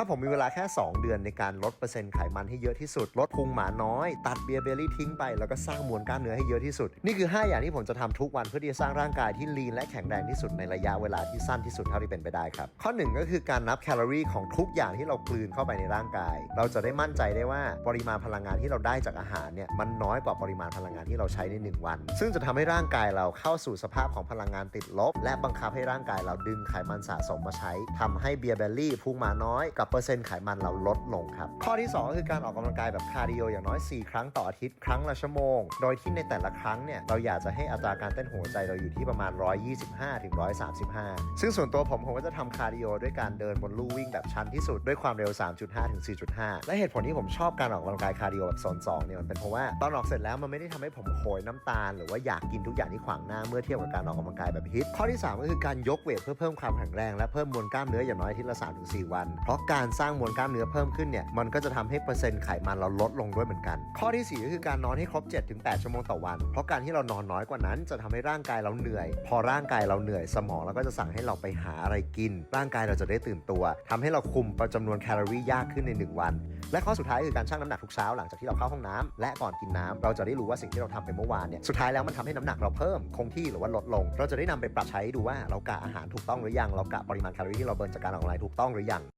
ถ้าผมมีเวลาแค่ 2 เดือนในการลดเปอร์เซ็นต์ไขมันให้เยอะที่สุด ลดพุงหมาน้อย ตัดเบียร์เบลลี่ทิ้งไป แล้วก็สร้างมวลกล้ามเนื้อให้เยอะที่สุด นี่คือ 5 อย่างที่ผมจะทำทุกวันเพื่อที่จะสร้างร่างกายที่ลีนและแข็งแรงที่สุดในระยะเวลาที่สั้นที่สุดเท่าที่เป็นไปได้ครับ ข้อหนึ่งก็คือการนับแคลอรี่ของทุกอย่างที่เรากลืนเข้าไปในร่างกาย เราจะได้มั่นใจได้ว่าปริมาณพลังงานที่เราได้จากอาหารเนี่ยมันน้อยกว่าปริมาณพลังงานที่เราใช้ในหนึ่งวัน ซึ่งจะทำให้ร่างกายเราเข้าสู่สภาพของพลังงานติดลบ และบังคับให้ร่างกายเราดึงไขมันสะสมมาใช้ทำให้เบียร์เบลลี่พุงหมาน้อยกับเปอร์เซ็นต์ไขมันเราลดลงครับ ข้อที่ 2 ก็คือการออกกำลังกายแบบคาร์ดิโออย่างน้อย 4 ครั้งต่ออาทิตย์ครั้งละชั่วโมง โดยที่ในแต่ละครั้งเนี่ยเราอยากจะให้อัตราการเต้นหัวใจเราอยู่ที่ประมาณ 125ถึง135 ซึ่งส่วนตัวผมผมก็จะทำคาร์ดิโอด้วยการเดินบนลู่วิ่งแบบชันที่สุดด้วยความเร็ว 3.5ถึง4.5 และเหตุผลที่ผมชอบการออกกำลังกายคาร์ดิโอแบบโซน2เนี่ยมันเป็นเพราะว่าตอนออกเสร็จแล้วมันไม่ได้ทำให้ผมโหยน้ำตาล หรือว่าอยากกินทุกอย่างที่ขวางหน้าเมื่อเทียบกับการออกกำลังกายแบบฮิตข้อที่ 3 ก็คือการยกเวทเพื่อเพิ่มความแข็งแรงและเพิ่มมวลกล้ามเนื้ออย่างน้อยที่ละ3-4 วัน เพราะการการสร้างมวลกล้ามเนื้อเพิ่มขึ้นเนี่ยมันก็จะทำให้เปอร์เซ็นต์ไขมันเราลดลงด้วยเหมือนกัน ข้อที่ 4 ก็คือการนอนให้ครบ 7-8 ชั่วโมงต่อวัน เพราะการที่เรานอนน้อยกว่านั้น จะทำให้ร่างกายเราเหนื่อย พอร่างกายเราเหนื่อยสมองเราก็จะสั่งให้เราไปหาอะไรกิน ร่างกายเราจะได้ตื่นตัวทำให้เราคุมประจำนวนแคลอรี่ยากขึ้นในหนึ่งวัน และข้อสุดท้ายคือการชั่งน้ำหนักทุกเช้าหลังจากที่เราเข้าห้องน้ำและก่อนกินน้ำเราจะได้รู้ว่าสิ่งที่เราทำไปเมื่อวานเนี่ยสุดท้ายแล้วมันทำให้น้ำหนักเราเพิ่มคงที่หรือว่าลดลง เราจะได้นำไปปรับใช้ดูว่าเรากะอาหารถูกต้องหรือยังเรากะปริมาณแคลอรี่ที่เราเบิร์นจากการออกกำลังกายถูกต้องหรือยัง